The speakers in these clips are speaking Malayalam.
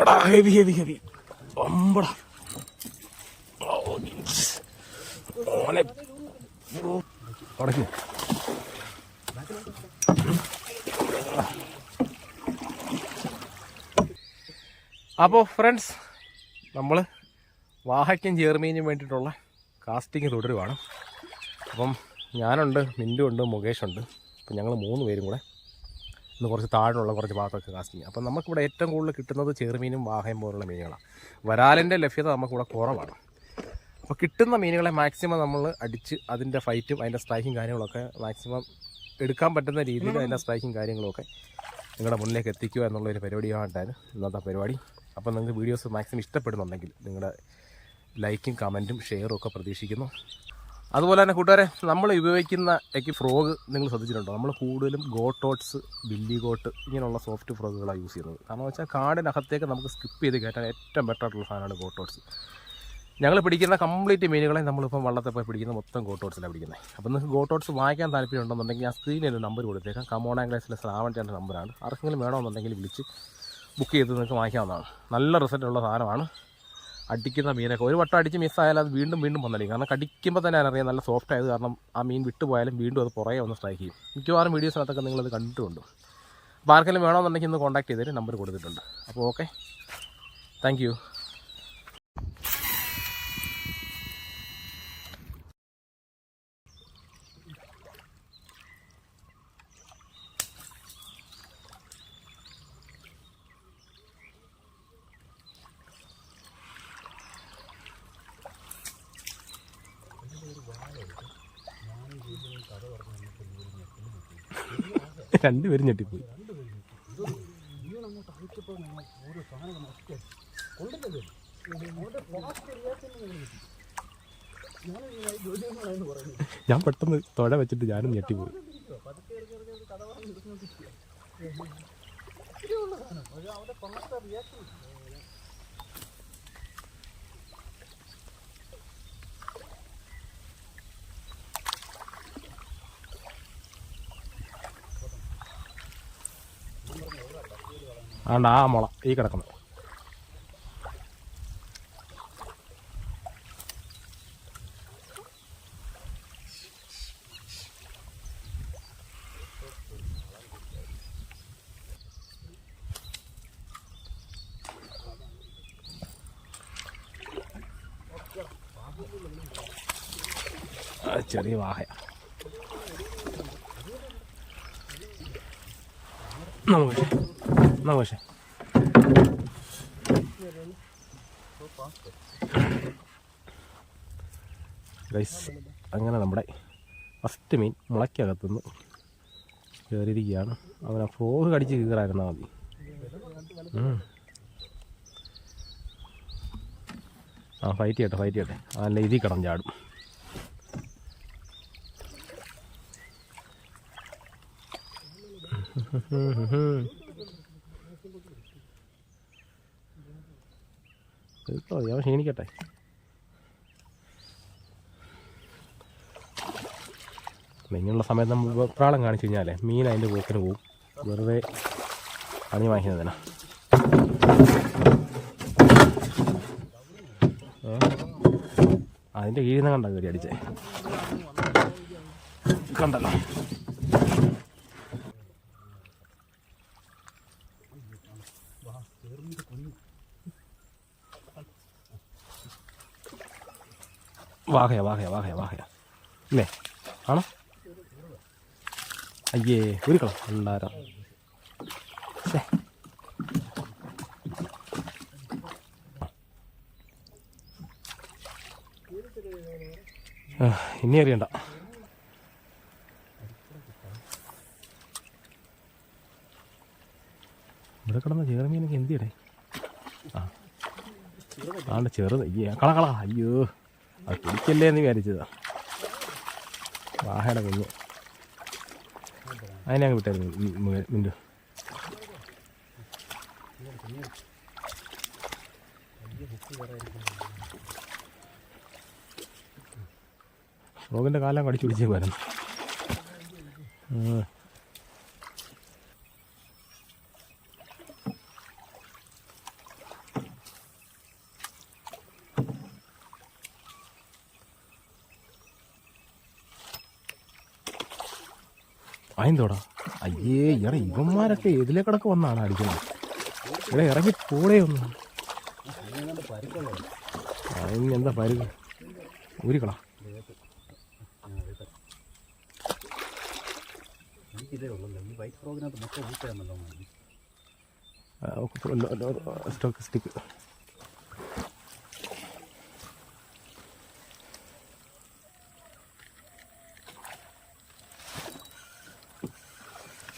എടാ ഹെവി ഹെവി ഹെവി ഒമ്പടാ ഓനെ അപ്പോൾ ഫ്രണ്ട്സ് നമ്മൾ വാഹയ്ക്കും ചേർമീനും വേണ്ടിയിട്ടുള്ള കാസ്റ്റിംഗ് തുടരുവാണ്. അപ്പം ഞാനുണ്ട് മിൻഡുണ്ട് മുകേഷുണ്ട്. അപ്പം ഞങ്ങൾ മൂന്ന് പേരും കൂടെ ഇന്ന് കുറച്ച് താഴെയുള്ള കുറച്ച് ഭാഗത്തൊക്കെ കാസ്റ്റിംഗ് അപ്പം നമുക്കിവിടെ ഏറ്റവും കൂടുതൽ കിട്ടുന്നത് ചെറുമീനും വാഹയും പോലുള്ള മീനുകളാണ്. വരാലിന്റെ ലഭ്യത നമുക്കിവിടെ കുറവാണ്. അപ്പോൾ കിട്ടുന്ന മീനുകളെ മാക്സിമം നമ്മൾ അടിച്ച് അതിന്റെ ഫൈറ്റും അതിന്റെ സ്ട്രൈക്കും കാര്യങ്ങളൊക്കെ മാക്സിമം എടുക്കാൻ പറ്റുന്ന രീതിയിൽ അതിന്റെ സ്ട്രൈക്കും കാര്യങ്ങളൊക്കെ നിങ്ങളുടെ മുന്നിലേക്ക് എത്തിക്കുക എന്നുള്ളൊരു പരിപാടിയായിട്ടാണ് ഇന്നത്തെ പരിപാടി. അപ്പോൾ നിങ്ങൾക്ക് വീഡിയോസ് മാക്സിമം ഇഷ്ടപ്പെടുന്നുണ്ടെങ്കിൽ നിങ്ങളുടെ ലൈക്കും കമന്റും ഷെയറും ഒക്കെ പ്രതീക്ഷിക്കുന്നു. അതുപോലെ തന്നെ കൂട്ടുകാരെ നമ്മൾ ഉപയോഗിക്കുന്ന എക്കി ഫ്രോഗ് നിങ്ങൾ ശ്രദ്ധിച്ചിട്ടുണ്ടോ? നമ്മൾ കൂടുതലും ഗോട്ടോട്ട്സ് ബില്ലി ഗോട്ട് ഇങ്ങനെയുള്ള സോഫ്റ്റ് ഫ്രോഗുകളാണ് യൂസ് ചെയ്യുന്നത്. കാരണം വെച്ചാൽ കാടിനകത്തേക്ക് നമുക്ക് സ്കിപ്പ് ചെയ്ത് കയറ്റാൻ ഏറ്റവും ബെറ്റർ ആയിട്ടുള്ള സാധനമാണ് ഗോട്ടോട്ട്സ് ഞങ്ങൾ പിടിക്കുന്ന കംപ്ലീറ്റ് മീനുകളെ നമ്മളിപ്പം വള്ളത്തെ പോയി പിടിക്കുന്ന മൊത്തം ഗോട്ടോട്ട്സിലാണ് പിടിക്കുന്നത്. അപ്പോൾ നിങ്ങൾക്ക് ഗോട്ടോട്ട്സ് വാങ്ങിക്കാൻ താല്പര്യം ഉണ്ടെന്നുണ്ടെങ്കിൽ ഞാൻ സ്ക്രീനിൽ ഒരു നമ്പർ കൊടുത്തേക്കാം. കമോൺ ആംഗ്ലേസിലെ ശ്രാവൺ ചേട്ടന്റെ നമ്പറാണ് ആർക്കെങ്കിലും വേണമെന്നുണ്ടെങ്കിൽ വിളിച്ച് ബുക്ക് ചെയ്ത് നിങ്ങൾക്ക് വാങ്ങിക്കാവുന്നതാണ്. നല്ല റിസൾട്ടുള്ള സാധനമാണ്. അടിക്കുന്ന മീനൊക്കെ. ഒരു വട്ടം അടിച്ച് മിസ്സായാലും അത് വീണ്ടും വീണ്ടും വന്നടിക്കും കാരണം കടിക്കുമ്പോൾ തന്നെ അറിയാം നല്ല സോഫ്റ്റ് ആയത് കാരണം ആ മീൻ വിട്ടുപോയാലും വീണ്ടും അത് പുറകെ വന്ന് സ്ട്രൈക്ക് ചെയ്യും. മിക്കവാറും വീഡിയോസിനകത്തൊക്കെ നിങ്ങളത് കണ്ടിട്ടുണ്ട്. അപ്പോൾ ആർക്കെങ്കിലും വേണമെന്നുണ്ടെങ്കിൽ ഇന്ന് കോൺടാക്ട് ചെയ്തിട്ട് നമ്പർ കൊടുത്തിട്ടുണ്ട്. അപ്പോൾ ഓക്കെ താങ്ക് രണ്ടുപേരും ഞെട്ടിപ്പോയി. ഞാൻ പെട്ടെന്ന് തൊഴ വെച്ചിട്ട് ഞാനും ഞെട്ടിപ്പോയി. ആണ്ട് ആ മുള ഈ കിടക്കുന്നത് ചെറിയ വാഹയ നമുക്ക് നമുക്ക് ഗൈസ് അങ്ങനെ നമ്മുടെ ഫസ്റ്റ് മീൻ മുളയ്ക്കകത്തുനിന്ന് കയറിയിരിക്കുകയാണ് അവനെ ഫ്രോഗ് കടിച്ച് കീറായിരുന്നാൽ മതി. ആ ഫൈറ്റ് ചെയ്യട്ടെ ഫൈറ്റ് ചെയ്യട്ടെ. നല്ല ഇതിൽ കിടന്ന് ചാടും. കേട്ടോ അവൻ ക്ഷീണിക്കട്ടെ. ഇങ്ങനെയുള്ള സമയത്ത് നമ്മൾ പ്രാളം കാണിച്ചു കഴിഞ്ഞാലേ മീൻ അതിന്റെ പോക്കിന് പോകും വെറുതെ പണി വാങ്ങിക്കുന്നതിനാ? അതിന്റെ കീഴിൽ നിന്ന് കണ്ട കയറി അടിച്ചേ? കണ്ടല്ലോ. വാഹയ വാഹയ വാഹയ വാഹയ. അല്ലേ ആണോ? അയ്യേ ഒരു കള. ഉണ്ടാരം ഇനി അറിയണ്ട. ഇവിടെ കിടന്ന ചേർമീനൊക്കെ എന്തിയടേ? ആ. ആണ്ട് ചെറുത്. അയ്യേ കള കള. അയ്യോ. അത് പിടിക്കല്ലേ എന്ന് വിചാരിച്ചതാ. വാഹയുടെ കുഞ്ഞ്. അതിനെ അങ്ങ് വിട്ടായിരുന്നു മി- മി- മിന്റു റോഗിന്റെ കാലം കടിച്ചു പിടിച്ചേക്കുമായിരുന്നു ഉം. അതെന്തോടാ അയ്യേ ഇറ ഇവന്മാരൊക്കെ ഇതിലേക്കടക്ക് വന്നാണ് അടിക്കുന്നത് ഇവിടെ ഇറങ്ങി പോടേ ഒന്ന് എന്താ പരുക ഊരിക്കളാ സ്റ്റോക്ക് സ്റ്റിക്ക് കമ്പല്ലിക്കോരയാണോ കയറുന്നതാണ് വലുതാണോ വലയ്ക്കുന്നടാ ഇവിടെ ഒന്നും ഒരു കാറില്ല നമുക്ക് ഇവിടെ ആയിരുന്നു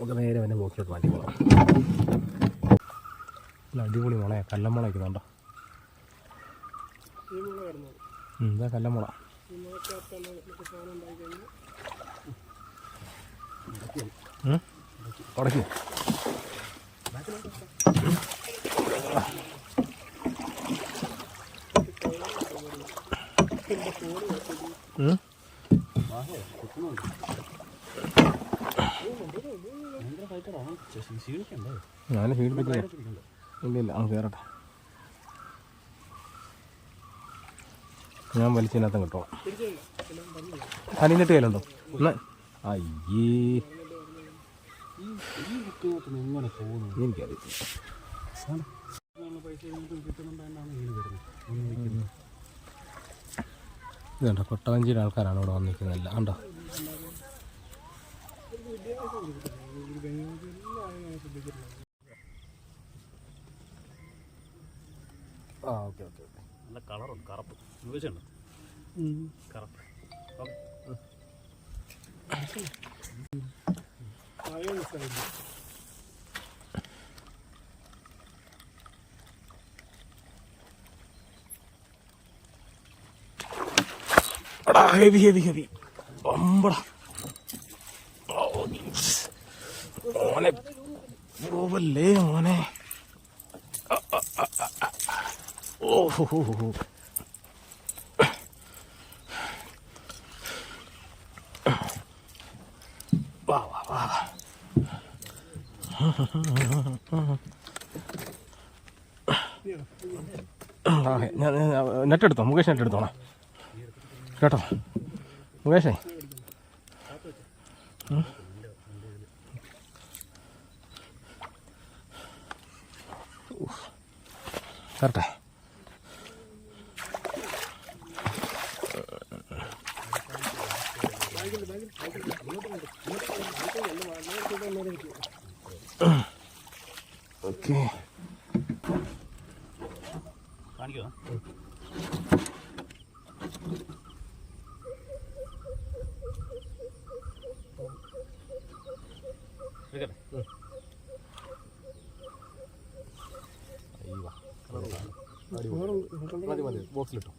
നമുക്ക് നേരെ പിന്നെ ബോക്കിലോട്ട് മാറ്റി പോകാം. നല്ല അടിപൊളി മുളയാ കല്ലമ്മള വയ്ക്കുന്നുണ്ടോ ഇതാ കല്ലമുള ഉം? ഞാൻ ഇല്ല അങ്ങ് കയറട്ടെ ഞാൻ വലിച്ചതിനകത്ത് കിട്ടോ അനിന്നിട്ട് കയ്യിലുണ്ടോ? അയ്യേ. എനിക്കറിയില്ല. കൊട്ടവഞ്ചിയുടെ ആൾക്കാരാണ് ഇവിടെ വന്നിരിക്കുന്നത്. എല്ലാം കണ്ടോ? ആ ഓക്കെ ഓക്കെ ഓക്കെ. നല്ല കളറുണ്ട് കറുപ്പ്. ഉപയോഗിച്ചുണ്ട് കറുപ്പ്. ഹെവി ഹെവി ഹെവി ഒമ്പടാ മോനെ പോവല്ലേ മോനെ? ഓഹോ. വാ വാ വാ. ഞാൻ നെറ്റ് എടുത്തോ? മുകേഷ് നെറ്റ് എടുത്തോണേ? കേട്ടോ? മുകേഷേ? തരട്ടെ ഓക്കെ കാണിക്കുമോ എടുക്കട്ടെ മതി മതി ബോക്സിലിട്ടോ